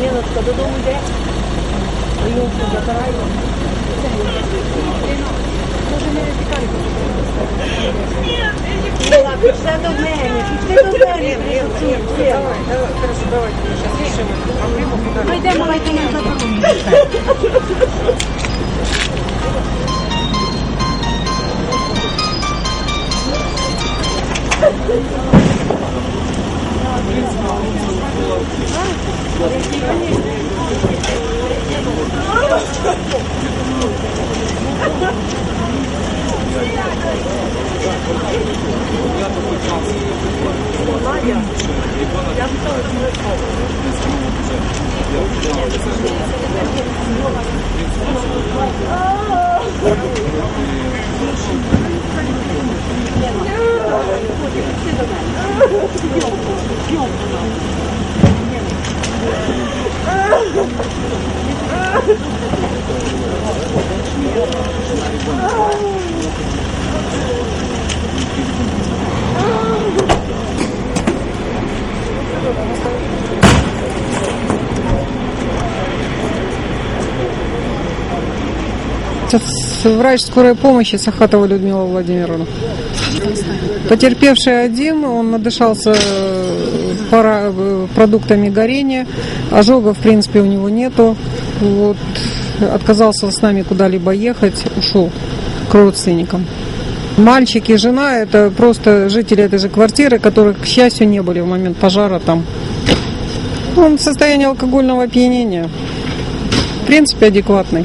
Леночка, додому йде? Леночка, забирай. Пішли до мене, пішли до мене. Ми йдемо, ми йдемо. Пьем, пожалуйста. Это Врач скорой помощи Сахатова Людмила Владимировна. Потерпевший один, он надышался э, пара- э, продуктами горения. Ожога, в принципе, у него нету. Вот. Отказался с нами куда-либо ехать, ушел к родственникам. Мальчик и жена – это просто жители этой же квартиры, которые, к счастью, не были в момент пожара там. Он в состоянии алкогольного опьянения. В принципе, адекватный.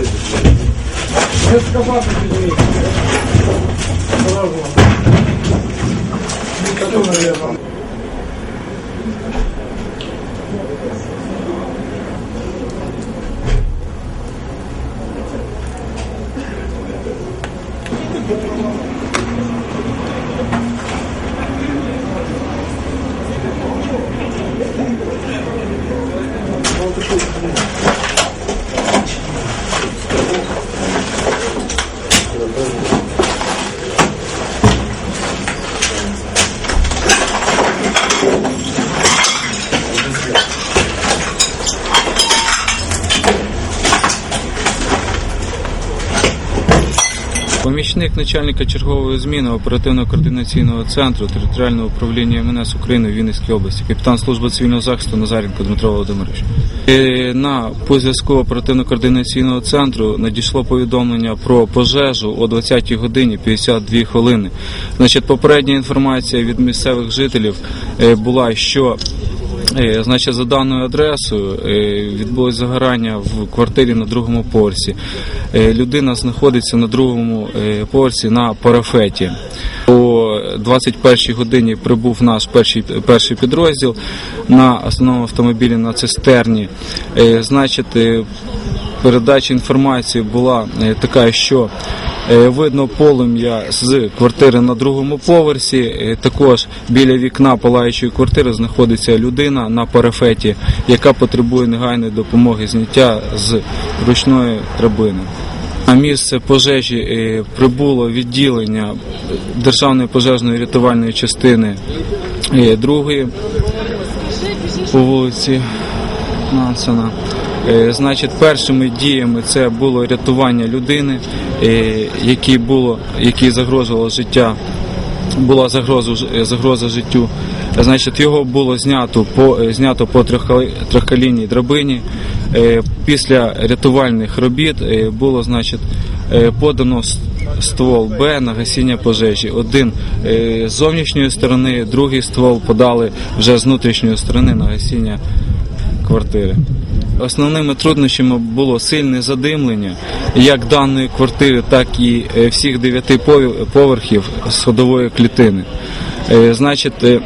Це скабати підміг. Thank you. Помічник начальника чергової зміни оперативно-координаційного центру територіального управління МНС України в Вінницькій області, капітан служби цивільного захисту Назаренко Дмитро Володимирович. Е, На по зв'язку оперативно-координаційного центру надійшло повідомлення про пожежу о 20 годині 52 хвилини. Значить, попередня інформація від місцевих жителів е, була, що Значить, за даною адресою е, відбулось загорання в квартирі на другому поверсі. Е, Людина знаходиться на другому порсі на парафеті. О 21 годині прибув наш перший, перший підрозділ на основному автомобілі на цистерні. Е, Значить, передача інформації була е, така, що е, видно полум'я з квартири на другому поверсі. Е, Також біля вікна палаючої квартири знаходиться людина на парафеті, яка потребує негайної допомоги зняття з ручної драбини. На місце пожежі прибуло відділення Державної пожежної рятувальної частини другої по вулиці Нансена. Е, Значить, першими діями це було рятування людини, е, якій було, якій загрожувало життя, була загроза, загроза життю. Значить, його було знято по е, знято по трьохколінній драбині. Е, Після рятувальних робіт е, було, значить, е, подано ствол Б на гасіння пожежі. Один е, з зовнішньої сторони, другий ствол подали вже з внутрішньої сторони на гасіння квартири. Основними труднощами було сильне задимлення як даної квартири, так і е, всіх дев'яти поверхів сходової клітини. Е, Значить, е,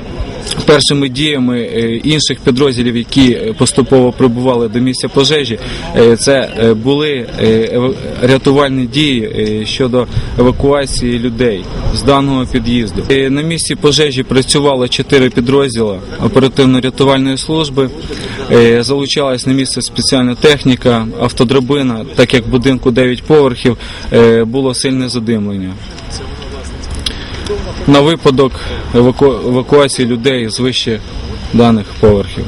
першими діями е, інших підрозділів, які е, поступово прибували до місця пожежі, е, це були рятувальні дії щодо евакуації людей з даного під'їзду. На місці пожежі працювало чотири підрозділи оперативно-рятувальної служби. Залучалась на місце спеціальна техніка, автодрабина, так як в будинку 9 поверхів було сильне задимлення. На випадок еваку- евакуації людей з вище даних поверхів.